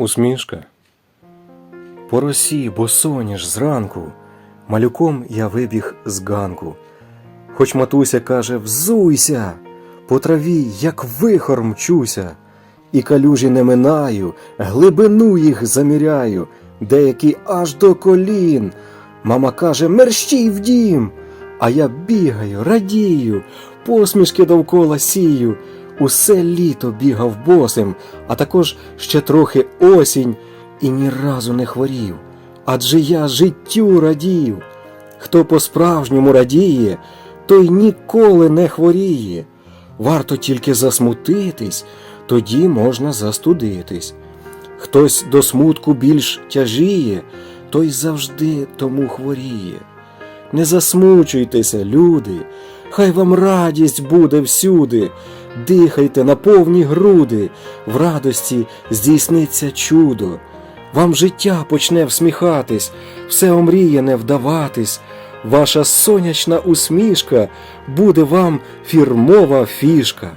Усмішка. По росі, бо соняш зранку, малюком я вибіг з ганку. Хоч матуся каже взуйся, по траві, як вихор мчуся, і калюжі не минаю, глибину їх заміряю, деякі аж до колін. Мама каже мерщій в дім, а я бігаю, радію, посмішки довкола сію. Усе літо бігав босим, а також ще трохи осінь, і ні разу не хворів. Адже я життю радів. Хто по-справжньому радіє, той ніколи не хворіє. Варто тільки засмутитись, тоді можна застудитись. Хтось до смутку більш тяжіє, той завжди тому хворіє. Не засмучуйтеся, люди, хай вам радість буде всюди. Дихайте на повні груди, в радості здійсниться чудо. Вам життя почне всміхатись, все омріяне вдаватись. Ваша сонячна усмішка буде вам фірмова фішка.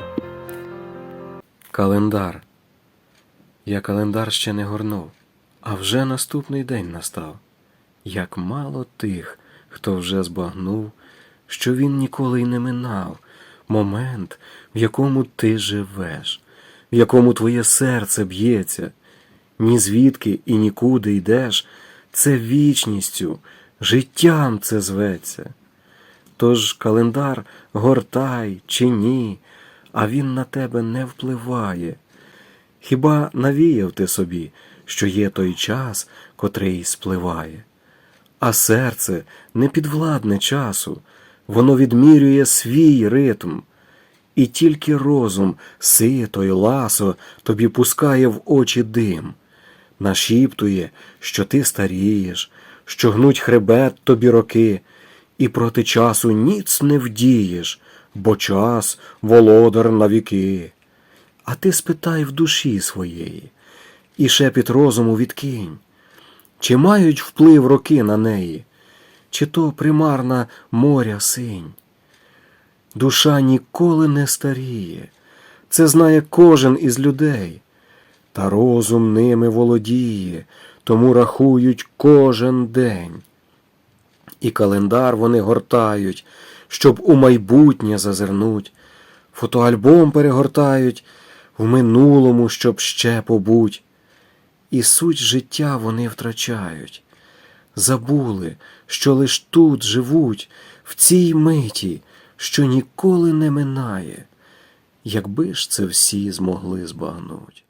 Календар. Я календар ще не горнув, а вже наступний день настав. Як мало тих, хто вже збагнув, що він ніколи й не минав, момент, в якому ти живеш, в якому твоє серце б'ється, ні звідки і нікуди йдеш, це вічністю, життям це зветься. Тож календар гортай чи ні, а він на тебе не впливає. Хіба навіяв ти собі, що є той час, котрий спливає? А серце не підвладне часу, воно відмірює свій ритм, і тільки розум сито й ласо тобі пускає в очі дим, нашіптує, що ти старієш, що гнуть хребет тобі роки, і проти часу ніц не вдієш, бо час володар на віки. А ти спитай в душі своєї, і шепіт розуму відкинь. Чи мають вплив роки на неї, чи то примарна моря синь? Душа ніколи не старіє, це знає кожен із людей, та розум ними володіє, тому рахують кожен день. І календар вони гортають, щоб у майбутнє зазирнуть, фотоальбом перегортають в минулому, щоб ще побуть. І суть життя вони втрачають, забули, що лиш тут живуть, в цій миті, що ніколи не минає, якби ж це всі змогли збагнуть.